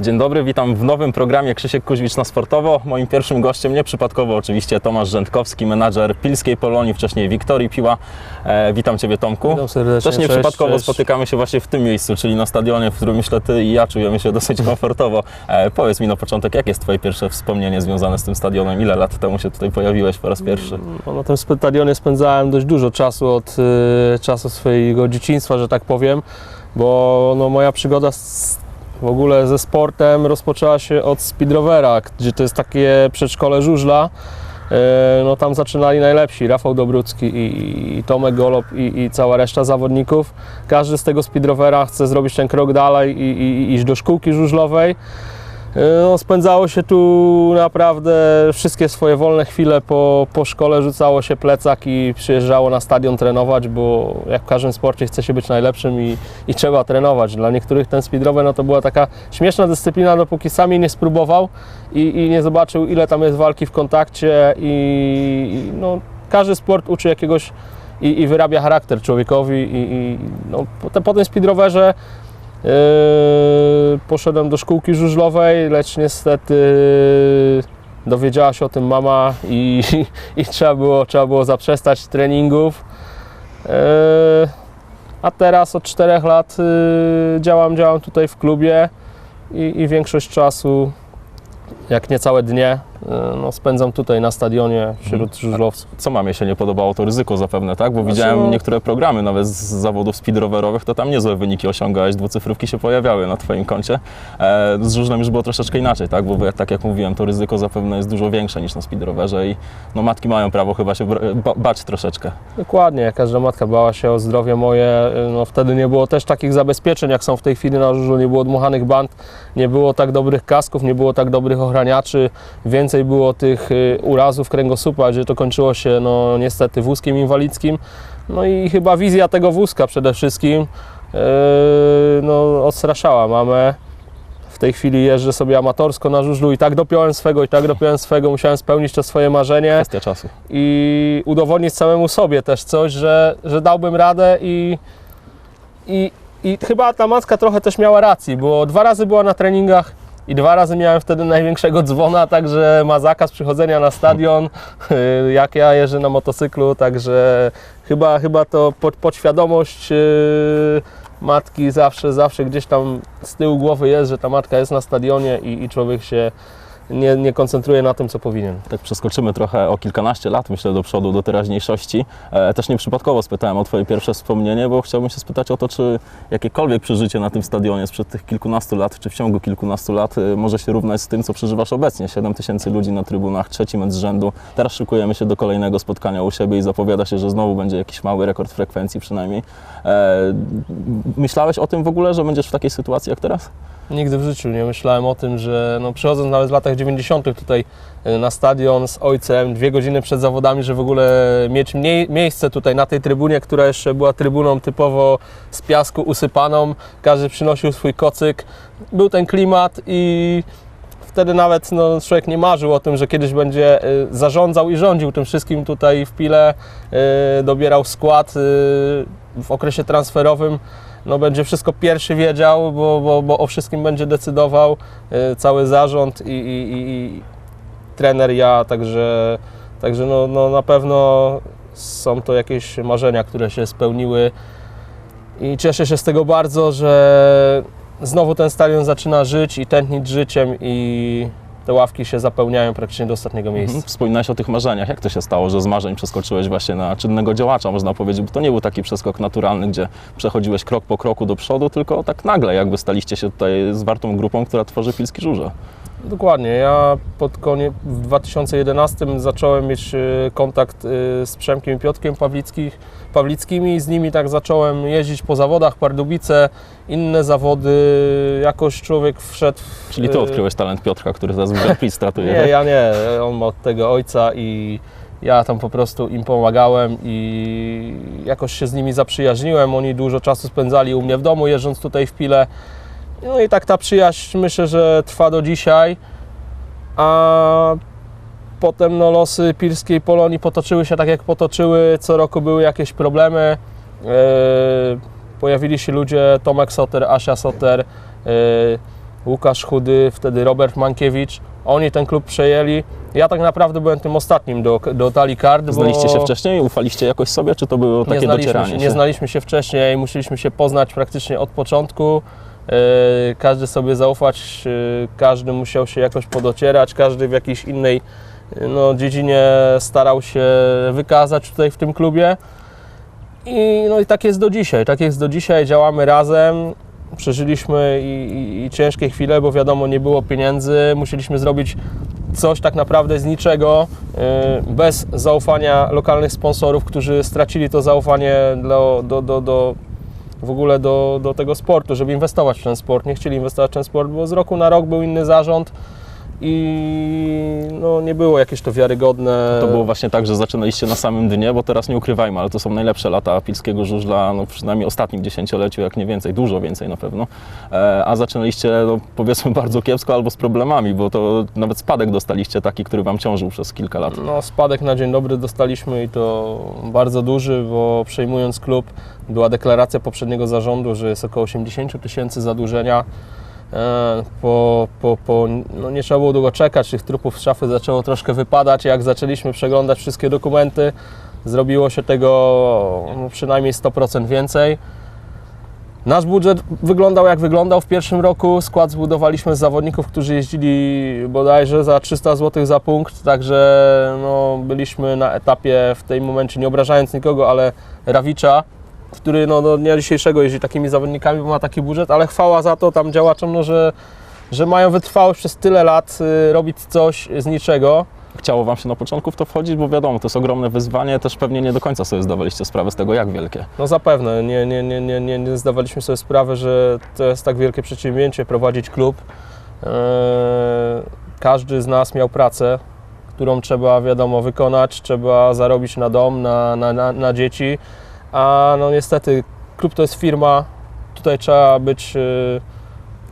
Dzień dobry, witam w nowym programie Krzysiek Kuźwicz na Sportowo. Moim pierwszym gościem, nieprzypadkowo oczywiście, Tomasz Rzędkowski, menadżer Pilskiej Polonii, wcześniej Wiktorii Piła. E, witam Ciebie Tomku. Witam serdecznie, Też nieprzypadkowo cześć, spotykamy się właśnie w tym miejscu, czyli na stadionie, w którym myślę Ty i ja czujemy się dosyć komfortowo. E, powiedz mi na początek, jakie jest Twoje pierwsze wspomnienie związane z tym stadionem? Ile lat temu się tutaj pojawiłeś po raz pierwszy? No, na tym stadionie spędzałem dość dużo czasu od y, czasu swojego dzieciństwa, że tak powiem, bo no, moja przygoda z, w ogóle ze sportem rozpoczęła się od speedrovera, gdzie to jest takie przedszkole żużla. Y, No tam zaczynali najlepsi, Rafał Dobrucki i, i Tomek Golob i, i cała reszta zawodników. Każdy z tego speedrovera chce zrobić ten krok dalej i, i iść do szkółki żużlowej. No, spędzało się tu naprawdę wszystkie swoje wolne chwile po, po szkole, rzucało się plecak i przyjeżdżało na stadion trenować, bo jak w każdym sporcie chce się być najlepszym i, i trzeba trenować. Dla niektórych ten speedrower no, to była taka śmieszna dyscyplina, dopóki sam jej nie spróbował i, i nie zobaczył ile tam jest walki w kontakcie i, i no, każdy sport uczy jakiegoś i, i wyrabia charakter człowiekowi i, i no, po, po tym speedrowerze poszedłem do szkółki żużlowej, lecz niestety dowiedziała się o tym mama i, i trzeba, było, trzeba było zaprzestać treningów. Yy, a teraz od 4 lat yy, działam, działam tutaj w klubie i, i większość czasu, jak nie całe dnie, yy, no, spędzam tutaj na stadionie wśród żużlowców. Co mamie się nie podobało, to ryzyko zapewne, tak? Bo Znaczy, widziałem no- niektóre programy, nawet z zawodów speedrowerowych, to tam niezłe wyniki osiągałeś, dwucyfrówki się pojawiały na Twoim koncie. E, z żużlem już było troszeczkę inaczej, tak? Bo tak jak mówiłem, to ryzyko zapewne jest dużo większe niż na speedrowerze i no, matki mają prawo chyba się ba- bać troszeczkę. Dokładnie, każda matka bała się o zdrowie moje, no wtedy nie było też takich zabezpieczeń, jak są w tej chwili na żużlu, nie było dmuchanych band, nie było tak dobrych kasków, nie było tak dobrych ochraniaczy, więcej było tych y, urazów kręgosłupa, gdzie to kończyło się no niestety wózkiem inwalidzkim, no i chyba wizja tego wózka przede wszystkim yy, no, odstraszała mamę. W tej chwili jeżdżę sobie amatorsko na żużlu i tak dopiąłem swego, i tak dopiąłem swego, musiałem spełnić to swoje marzenie Kwestia czasu. i udowodnić samemu sobie też coś, że, że dałbym radę i, i, i chyba ta matka trochę też miała racji, bo dwa razy była na treningach i dwa razy miałem wtedy największego dzwona, także ma zakaz przychodzenia na stadion, jak ja jeżdżę na motocyklu, także chyba, chyba to pod, podświadomość yy, matki zawsze, zawsze gdzieś tam z tyłu głowy jest, że ta matka jest na stadionie i, i człowiek się nie, nie koncentruje na tym, co powinien. Tak przeskoczymy trochę o kilkanaście lat, myślę, do przodu, do teraźniejszości. E, też nieprzypadkowo spytałem o Twoje pierwsze wspomnienie, bo chciałbym się spytać o to, czy jakiekolwiek przeżycie na tym stadionie sprzed tych kilkunastu lat, czy w ciągu kilkunastu lat e, może się równać z tym, co przeżywasz obecnie. 7 tysięcy ludzi na trybunach, trzeci mecz z rzędu. Teraz szykujemy się do kolejnego spotkania u siebie i zapowiada się, że znowu będzie jakiś mały rekord frekwencji przynajmniej. E, myślałeś o tym w ogóle, że będziesz w takiej sytuacji jak teraz? Nigdy w życiu nie myślałem o tym, że no, przychodząc nawet w latach 90. tutaj y, na stadion z ojcem, dwie godziny przed zawodami, że w ogóle mieć mniej, miejsce tutaj na tej trybunie, która jeszcze była trybuną typowo z piasku usypaną, każdy przynosił swój kocyk, był ten klimat i wtedy nawet no, człowiek nie marzył o tym, że kiedyś będzie y, zarządzał i rządził tym wszystkim tutaj w Pile, y, dobierał skład w okresie transferowym no będzie wszystko pierwszy wiedział, bo, bo, bo o wszystkim będzie decydował y, cały zarząd i, i, i, trener, ja, także, także no, no na pewno są to jakieś marzenia, które się spełniły. I cieszę się z tego bardzo, że znowu ten stadion zaczyna żyć i tętnić życiem i te ławki się zapełniają praktycznie do ostatniego miejsca. Mhm. Wspominałeś o tych marzeniach. Jak to się stało, że z marzeń przeskoczyłeś właśnie na czynnego działacza, można powiedzieć, bo to nie był taki przeskok naturalny, gdzie przechodziłeś krok po kroku do przodu, tylko tak nagle jakby staliście się tutaj zwartą grupą, która tworzy Pilski Żurze. Dokładnie. Ja pod koniec w 2011 zacząłem mieć y, kontakt y, z Przemkiem i Piotkiem Pawlickich, Pawlickimi i z nimi tak zacząłem jeździć po zawodach, Pardubice, inne zawody. Jakoś człowiek wszedł... w- Czyli ty y, odkryłeś talent Piotrka, który teraz w Grand Prix stratuje. Nie, tak? ja nie. On ma od tego ojca i ja tam po prostu im pomagałem i jakoś się z nimi zaprzyjaźniłem. Oni dużo czasu spędzali u mnie w domu, jeżdżąc tutaj w Pile. No i tak ta przyjaźń myślę, że trwa do dzisiaj. A potem no, losy Pilskiej Polonii potoczyły się tak, jak potoczyły. Co roku były jakieś problemy. E, pojawili się ludzie, Tomek Soter, Asia Soter, e, Łukasz Chudy, wtedy Robert Mankiewicz. Oni ten klub przejęli. Ja tak naprawdę byłem tym ostatnim do, do talii kart. Znaliście się wcześniej? Ufaliście jakoś sobie, czy to było takie nie docieranie się, się? nie znaliśmy się wcześniej, musieliśmy się poznać praktycznie od początku. Yy, Każdy sobie zaufać, yy, każdy musiał się jakoś podocierać, każdy w jakiejś innej yy, no, dziedzinie starał się wykazać tutaj w tym klubie. I, no i tak jest do dzisiaj. Tak jest do dzisiaj, działamy razem. Przeżyliśmy i, i, i ciężkie chwile, bo wiadomo, nie było pieniędzy. Musieliśmy zrobić coś tak naprawdę z niczego, bez zaufania lokalnych sponsorów, którzy stracili to zaufanie do, do, do, do, w ogóle do, do tego sportu, żeby inwestować w ten sport. Nie chcieli inwestować w ten sport, bo z roku na rok był inny zarząd i no, nie było jakieś to wiarygodne. To było właśnie tak, że zaczynaliście na samym dnie, bo teraz nie ukrywajmy, ale to są najlepsze lata pilskiego żużla, no przynajmniej ostatnim dziesięcioleciu, jak nie więcej, dużo więcej na pewno. E, a zaczynaliście, no, powiedzmy, bardzo kiepsko albo z problemami, bo to nawet spadek dostaliście taki, który Wam ciążył przez kilka lat. No, spadek na dzień dobry dostaliśmy i to bardzo duży, bo przejmując klub była deklaracja poprzedniego zarządu, że jest około 80 000 tysięcy zadłużenia. E, Po, po, po, no nie trzeba było długo czekać, tych trupów z szafy zaczęło troszkę wypadać. Jak zaczęliśmy przeglądać wszystkie dokumenty, zrobiło się tego no, przynajmniej 100% więcej. Nasz budżet wyglądał jak wyglądał w pierwszym roku. Skład zbudowaliśmy z zawodników, którzy jeździli bodajże za 300 zł za punkt, także no, byliśmy na etapie w tym momencie, nie obrażając nikogo, ale Rawicza, który no, do dnia dzisiejszego jeździ takimi zawodnikami, bo ma taki budżet, ale chwała za to tam działaczom, no, że, że mają wytrwałość przez tyle lat y, robić coś z niczego. Chciało Wam się na początku w to wchodzić, bo wiadomo, to jest ogromne wyzwanie, też pewnie nie do końca sobie zdawaliście sprawę z tego, jak wielkie. No zapewne, nie, nie, nie, nie, nie, nie zdawaliśmy sobie sprawy, że to jest tak wielkie przedsięwzięcie, prowadzić klub. Eee, Każdy z nas miał pracę, którą trzeba, wiadomo, wykonać, trzeba zarobić na dom, na, na, na, na dzieci, a no niestety klub to jest firma, tutaj trzeba być e,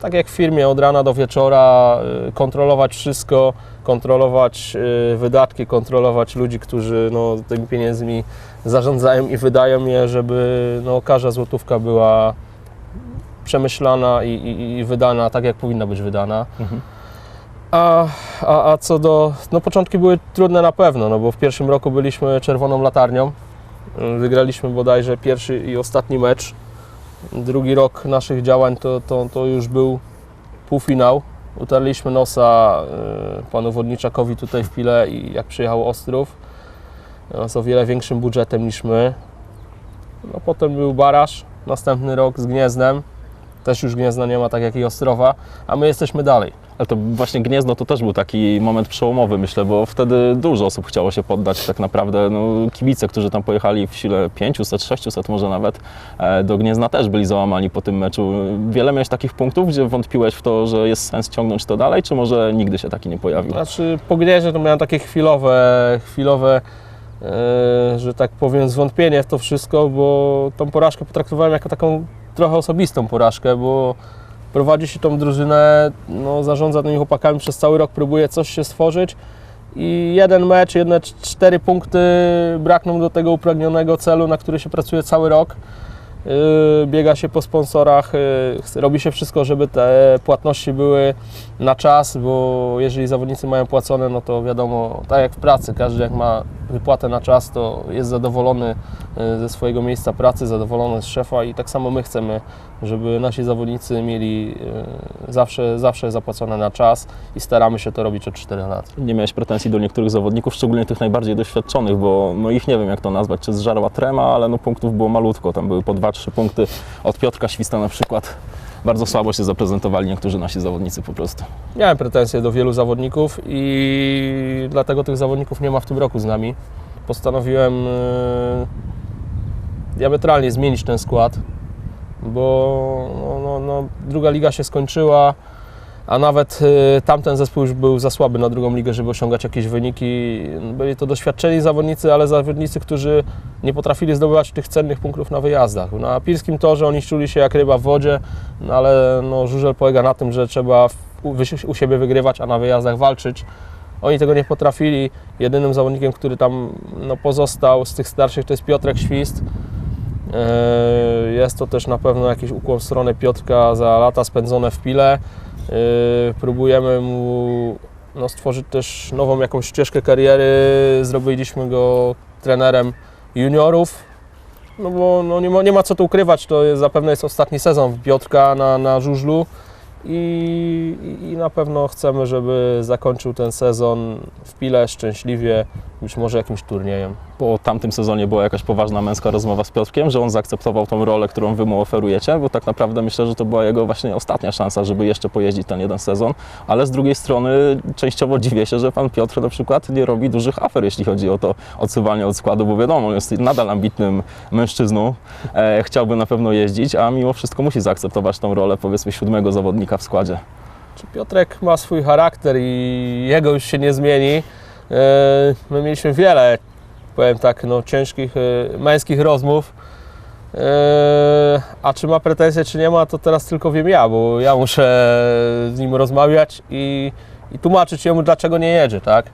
tak jak w firmie od rana do wieczora, e, kontrolować wszystko, kontrolować e, wydatki, kontrolować ludzi, którzy no, tymi pieniędzmi zarządzają i wydają je, żeby no, każda złotówka była przemyślana i, i, i wydana tak, jak powinna być wydana. Mhm. A, a, a co do. No, początki były trudne na pewno, no bo w pierwszym roku byliśmy czerwoną latarnią. Wygraliśmy bodajże pierwszy i ostatni mecz. Drugi rok naszych działań to, to, to już był półfinał. Utarliśmy nosa y, panu Wodniczakowi tutaj w Pile i jak przyjechał Ostrów z o wiele większym budżetem niż my. No, potem był Baraż, następny rok z Gniezdem. Też już Gniezna nie ma tak jak i Ostrowa, a my jesteśmy dalej. Ale to właśnie Gniezno to też był taki moment przełomowy, myślę, bo wtedy dużo osób chciało się poddać tak naprawdę. No, kibice, którzy tam pojechali w sile 500, 600 może nawet, e, do Gniezna też byli załamani po tym meczu. Wiele miałeś takich punktów, gdzie wątpiłeś w to, że jest sens ciągnąć to dalej, czy może nigdy się taki nie pojawił? Znaczy po Gnieźnie to miałem takie chwilowe, chwilowe e, że tak powiem, zwątpienie w to wszystko, bo tą porażkę potraktowałem jako taką trochę osobistą porażkę, bo prowadzi się tą drużynę, no, zarządza tymi chłopakami przez cały rok, próbuje coś się stworzyć i jeden mecz, jedne cz- cztery punkty brakną do tego upragnionego celu, na który się pracuje cały rok. Yy, biega się po sponsorach, chce- robi się wszystko, żeby te płatności były na czas, bo jeżeli zawodnicy mają płacone, no to wiadomo, tak jak w pracy, każdy jak ma wypłatę na czas, to jest zadowolony yy, ze swojego miejsca pracy, zadowolony z szefa i tak samo my chcemy, żeby nasi zawodnicy mieli zawsze, zawsze zapłacone na czas i staramy się to robić od 4 lat. Nie miałeś pretensji do niektórych zawodników, szczególnie tych najbardziej doświadczonych, bo no ich nie wiem jak to nazwać, czy zżarła trema, ale no punktów było malutko, tam były po 2-3 punkty od Piotrka Śwista na przykład. Bardzo słabo się zaprezentowali niektórzy nasi zawodnicy po prostu. Miałem pretensje do wielu zawodników i dlatego tych zawodników nie ma w tym roku z nami. Postanowiłem e, diametralnie zmienić ten skład, bo no, no, no, druga liga się skończyła, a nawet e, tamten zespół już był za słaby na drugą ligę, żeby osiągać jakieś wyniki. Byli to doświadczeni zawodnicy, ale zawodnicy, którzy nie potrafili zdobywać tych cennych punktów na wyjazdach. Na Pilskim Torze oni czuli się jak ryba w wodzie, no ale no, żużel polega na tym, że trzeba u, siebie wygrywać, a na wyjazdach walczyć. Oni tego nie potrafili. Jedynym zawodnikiem, który tam no, pozostał z tych starszych, to jest Piotrek Świst. Eee, Jest to też na pewno jakiś ukłon w stronę Piotrka za lata spędzone w Pile. Yy, próbujemy mu no, stworzyć też nową jakąś ścieżkę kariery. Zrobiliśmy go trenerem juniorów. No bo no, nie, ma, nie ma co tu ukrywać, to jest, zapewne jest ostatni sezon Piotrka na, na żużlu i, i- na pewno chcemy, żeby zakończył ten sezon w Pile szczęśliwie, być może jakimś turniejem. Po tamtym sezonie była jakaś poważna męska rozmowa z Piotrkiem, że on zaakceptował tą rolę, którą wy mu oferujecie, bo tak naprawdę myślę, że to była jego właśnie ostatnia szansa, żeby jeszcze pojeździć ten jeden sezon, ale z drugiej strony częściowo dziwię się, że pan Piotr na przykład nie robi dużych afer, jeśli chodzi o to odsuwanie od składu, bo wiadomo, jest nadal ambitnym mężczyzną, e, chciałby na pewno jeździć, a mimo wszystko musi zaakceptować tą rolę powiedzmy siódmego zawodnika w składzie. Czy Piotrek ma swój charakter i jego już się nie zmieni. E, My mieliśmy wiele, powiem tak, no, ciężkich e, męskich rozmów. E, A czy ma pretensje, czy nie ma, to teraz tylko wiem ja, bo ja muszę z nim rozmawiać i, i tłumaczyć jemu, dlaczego nie jedzie, tak?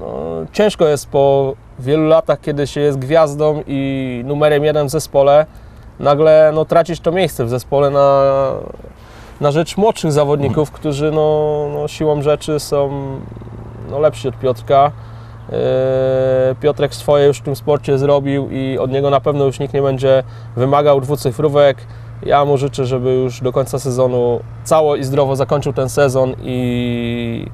No, ciężko jest po wielu latach, kiedy się jest gwiazdą i numerem jeden w zespole, nagle no, tracić to miejsce w zespole na, na rzecz młodszych zawodników, którzy no, no, siłą rzeczy są no, lepsi od Piotrka. Yy, Piotrek swoje już w tym sporcie zrobił i od niego na pewno już nikt nie będzie wymagał dwucyfrówek. Ja mu życzę, żeby już do końca sezonu cało i zdrowo zakończył ten sezon i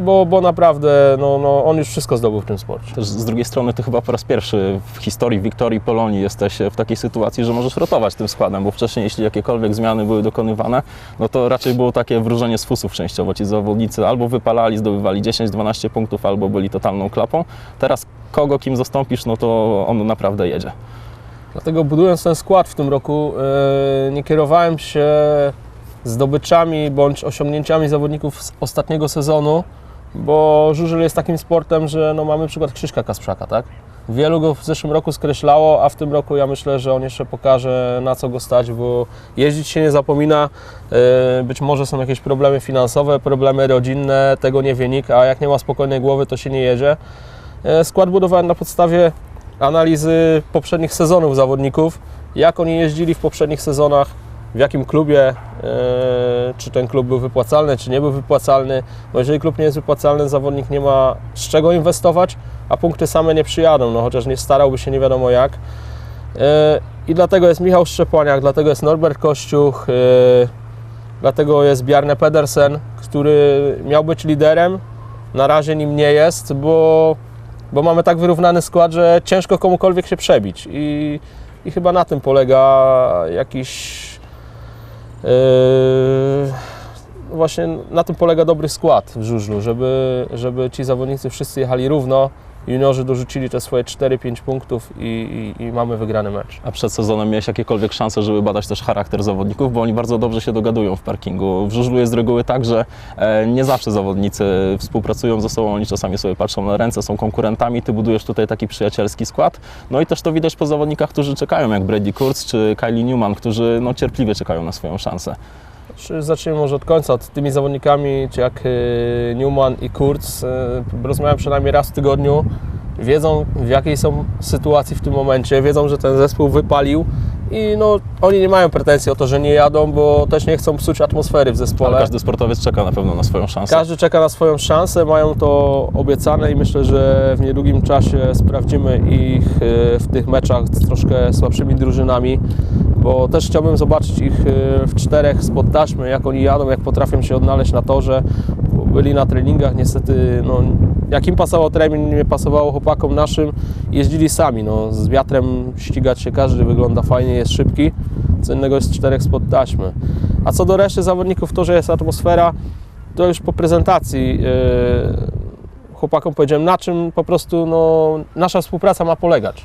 bo, bo naprawdę no, no, on już wszystko zdobył w tym sporcie. Też z drugiej strony ty chyba po raz pierwszy w historii Wiktorii Polonii jesteś w takiej sytuacji, że możesz rotować tym składem, bo wcześniej jeśli jakiekolwiek zmiany były dokonywane, no to raczej było takie wróżenie z fusów częściowo. Ci zawodnicy albo wypalali, zdobywali 10-12 punktów, albo byli totalną klapą. Teraz kogo kim zastąpisz, no to on naprawdę jedzie. Dlatego budując ten skład w tym roku, yy, nie kierowałem się zdobyczami bądź osiągnięciami zawodników z ostatniego sezonu, bo żużel jest takim sportem, że no mamy przykład Krzyśka Kasprzaka, tak? Wielu go w zeszłym roku skreślało, a w tym roku ja myślę, że on jeszcze pokaże na co go stać, bo jeździć się nie zapomina. Yy, Być może są jakieś problemy finansowe, problemy rodzinne, tego nie wynika, a jak nie ma spokojnej głowy, to się nie jedzie. Yy, Skład budowałem na podstawie analizy poprzednich sezonów zawodników, jak oni jeździli w poprzednich sezonach, w jakim klubie, e, czy ten klub był wypłacalny, czy nie był wypłacalny. Bo jeżeli klub nie jest wypłacalny, zawodnik nie ma z czego inwestować, a punkty same nie przyjadą, no chociaż nie starałby się nie wiadomo jak. E, I dlatego jest Michał Szczepaniak, dlatego jest Norbert Kościuch, e, dlatego jest Bjarne Pedersen, który miał być liderem, na razie nim nie jest, bo bo mamy tak wyrównany skład, że ciężko komukolwiek się przebić i, i chyba na tym polega jakiś właśnie na tym polega dobry skład w żużlu, żeby, żeby ci zawodnicy wszyscy jechali równo, juniorzy dorzucili te swoje 4-5 punktów i, i, i mamy wygrany mecz. A przed sezonem miałeś jakiekolwiek szanse, żeby badać też charakter zawodników, bo oni bardzo dobrze się dogadują w parkingu. W żużlu jest z reguły tak, że e, nie zawsze zawodnicy współpracują ze sobą, oni czasami sobie patrzą na ręce, są konkurentami, ty budujesz tutaj taki przyjacielski skład. No i też to widać po zawodnikach, którzy czekają, jak Brady Kurz czy Kylie Newman, którzy no, cierpliwie czekają na swoją szansę. Zacznijmy może od końca, od tymi zawodnikami, czy jak y, Newman i Kurz, y, rozmawiam przynajmniej raz w tygodniu, wiedzą w jakiej są sytuacji w tym momencie, wiedzą, że ten zespół wypalił i no, oni nie mają pretensji o to, że nie jadą, bo też nie chcą psuć atmosfery w zespole. Ale każdy sportowiec czeka na pewno na swoją szansę. Każdy czeka na swoją szansę, mają to obiecane i myślę, że w niedługim czasie sprawdzimy ich e, w tych meczach z troszkę słabszymi drużynami, bo też chciałbym zobaczyć ich e, w czterech spod taśmy, jak oni jadą, jak potrafią się odnaleźć na torze. Byli na treningach, niestety, no, jak im pasował trening, nie pasowało chłopakom naszym, jeździli sami. No, z wiatrem ścigać się każdy wygląda fajnie, jest szybki, co innego jest czterech spod taśmy. A co do reszty zawodników, to, że jest atmosfera, to już po prezentacji yy, chłopakom powiedziałem, na czym po prostu no, nasza współpraca ma polegać.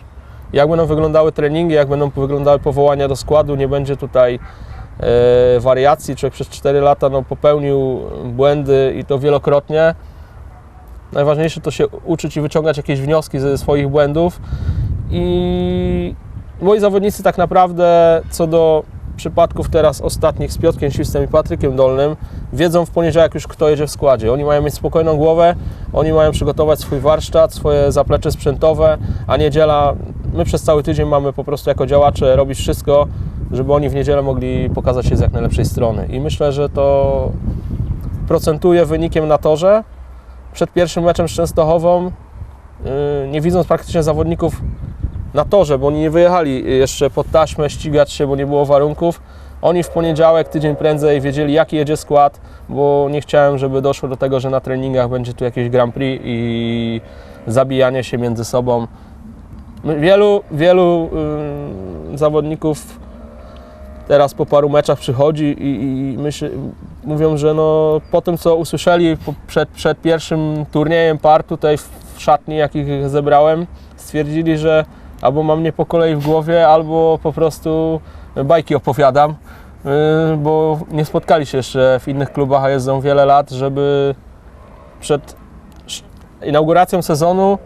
Jak będą wyglądały treningi, jak będą wyglądały powołania do składu, nie będzie tutaj yy, wariacji. Człowiek przez 4 lata no, popełnił błędy i to wielokrotnie. Najważniejsze to się uczyć i wyciągać jakieś wnioski ze swoich błędów. I moi zawodnicy tak naprawdę co do przypadków teraz ostatnich z Piotrkiem Świstem i Patrykiem Dolnym wiedzą w poniedziałek już kto jedzie w składzie. Oni mają mieć spokojną głowę, oni mają przygotować swój warsztat, swoje zaplecze sprzętowe, a niedziela, my przez cały tydzień mamy po prostu jako działacze robić wszystko, żeby oni w niedzielę mogli pokazać się z jak najlepszej strony. I myślę, że to procentuje wynikiem na torze. Przed pierwszym meczem z Częstochową, yy, nie widząc praktycznie zawodników na torze, bo oni nie wyjechali jeszcze pod taśmę ścigać się, bo nie było warunków. Oni w poniedziałek, tydzień prędzej wiedzieli, jaki jedzie skład, bo nie chciałem, żeby doszło do tego, że na treningach będzie tu jakieś Grand Prix i zabijanie się między sobą. Wielu, wielu ym, zawodników teraz po paru meczach przychodzi i, i mówią, że no, po tym, co usłyszeli przed, przed pierwszym turniejem par tutaj w szatni, jakich zebrałem, stwierdzili, że albo mam nie po kolei w głowie, albo po prostu bajki opowiadam, yy, bo nie spotkali się jeszcze w innych klubach, a jeżdżą wiele lat, żeby przed inauguracją sezonu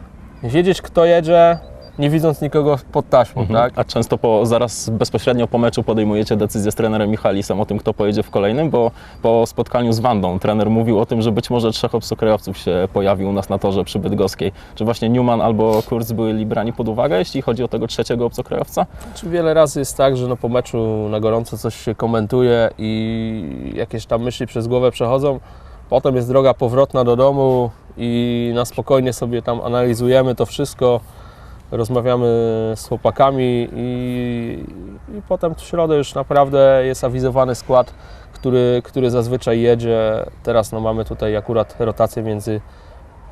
wiedzieć, kto jedzie, nie widząc nikogo pod taśmą, tak? A często po, zaraz bezpośrednio po meczu podejmujecie decyzję z trenerem Michalisem o tym, kto pojedzie w kolejnym, bo po spotkaniu z Wandą trener mówił o tym, że być może trzech obcokrajowców się pojawi u nas na torze przy Bydgoskiej. Czy właśnie Newman albo Kurz byli brani pod uwagę, jeśli chodzi o tego trzeciego obcokrajowca? Czy wiele razy jest tak, że no po meczu na gorąco coś się komentuje i jakieś tam myśli przez głowę przechodzą, potem jest droga powrotna do domu i na spokojnie sobie tam analizujemy to wszystko, rozmawiamy z chłopakami i, i potem w środę już naprawdę jest awizowany skład, który, który zazwyczaj jedzie. Teraz no mamy tutaj akurat rotację między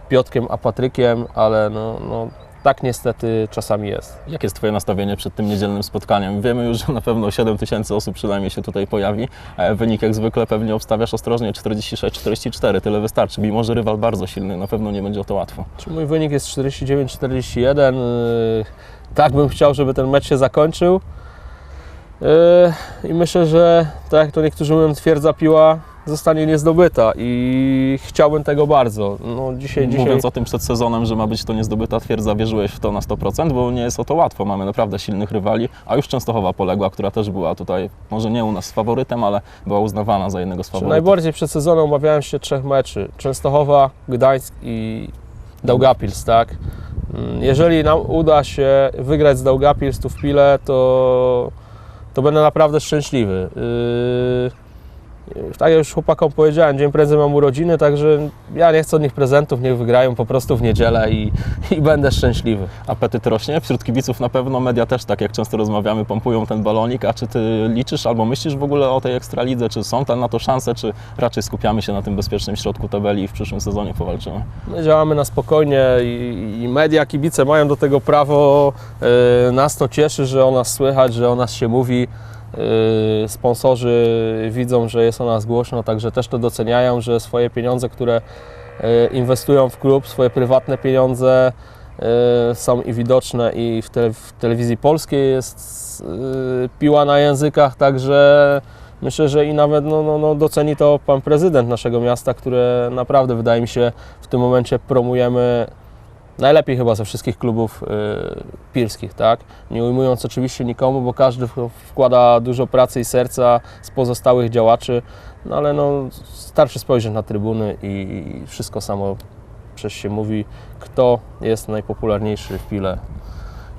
Piotkiem a Patrykiem, ale no, no tak niestety czasami jest. Jakie jest Twoje nastawienie przed tym niedzielnym spotkaniem? Wiemy już, że na pewno 7 tysięcy osób przynajmniej się tutaj pojawi. E, Wynik jak zwykle pewnie obstawiasz ostrożnie 46-44, tyle wystarczy. Mimo, że rywal bardzo silny, na pewno nie będzie o to łatwo. Czy mój wynik jest 49-41? Yy, Tak bym chciał, żeby ten mecz się zakończył. Yy, I myślę, że tak jak to niektórzy mówią, twierdza piła zostanie niezdobyta i chciałbym tego bardzo. No, dzisiaj, dzisiaj... Mówiąc o tym przed sezonem, że ma być to niezdobyta twierdza, wierzyłeś w to na 100%, bo nie jest o to łatwo. Mamy naprawdę silnych rywali, a już Częstochowa poległa, która też była tutaj, może nie u nas faworytem, ale była uznawana za jednego z faworytów. najbardziej przed sezonem obawiałem się trzech meczy. Częstochowa, Gdańsk i Daugavpils, tak? Mm, Jeżeli nam uda się wygrać z Daugavpils tu w Pile, to, to będę naprawdę szczęśliwy. Yy, tak jak już chłopakom powiedziałem, dzień prędzej mam urodziny, także ja nie chcę od nich prezentów, niech wygrają po prostu w niedzielę i, i będę szczęśliwy. Apetyt rośnie, wśród kibiców na pewno, media też, tak jak często rozmawiamy, pompują ten balonik, a czy Ty liczysz albo myślisz w ogóle o tej Ekstralidze, czy są tam na to szanse, czy raczej skupiamy się na tym bezpiecznym środku tabeli i w przyszłym sezonie powalczymy? My działamy na spokojnie i, i media, kibice mają do tego prawo. Yy, nas to cieszy, że o nas słychać, że o nas się mówi. Yy, sponsorzy widzą, że jest o nas głośno, także też to doceniają, że swoje pieniądze, które yy, inwestują w klub, swoje prywatne pieniądze yy, są i widoczne i w, tele, w telewizji polskiej jest piła na językach, także myślę, że i nawet no, no, no, doceni to pan prezydent naszego miasta, które naprawdę wydaje mi się w tym momencie promujemy najlepiej chyba ze wszystkich klubów y, pilskich, tak? Nie ujmując oczywiście nikomu, bo każdy wkłada dużo pracy i serca z pozostałych działaczy, no ale no, starczy spojrzeć na trybuny i, wszystko samo przez się mówi, kto jest najpopularniejszy w Pile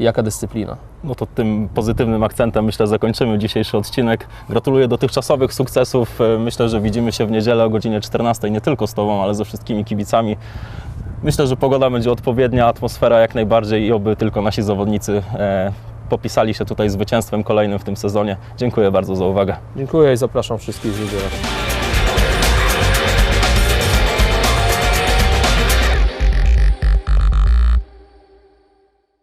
i jaka dyscyplina. No to tym pozytywnym akcentem myślę zakończymy dzisiejszy odcinek. Gratuluję dotychczasowych sukcesów. Myślę, że widzimy się w niedzielę o godzinie 14 nie tylko z Tobą, ale ze wszystkimi kibicami. Myślę, że pogoda będzie odpowiednia, atmosfera jak najbardziej i oby tylko nasi zawodnicy e, popisali się tutaj zwycięstwem kolejnym w tym sezonie. Dziękuję bardzo za uwagę. Dziękuję i zapraszam wszystkich z niedzielę.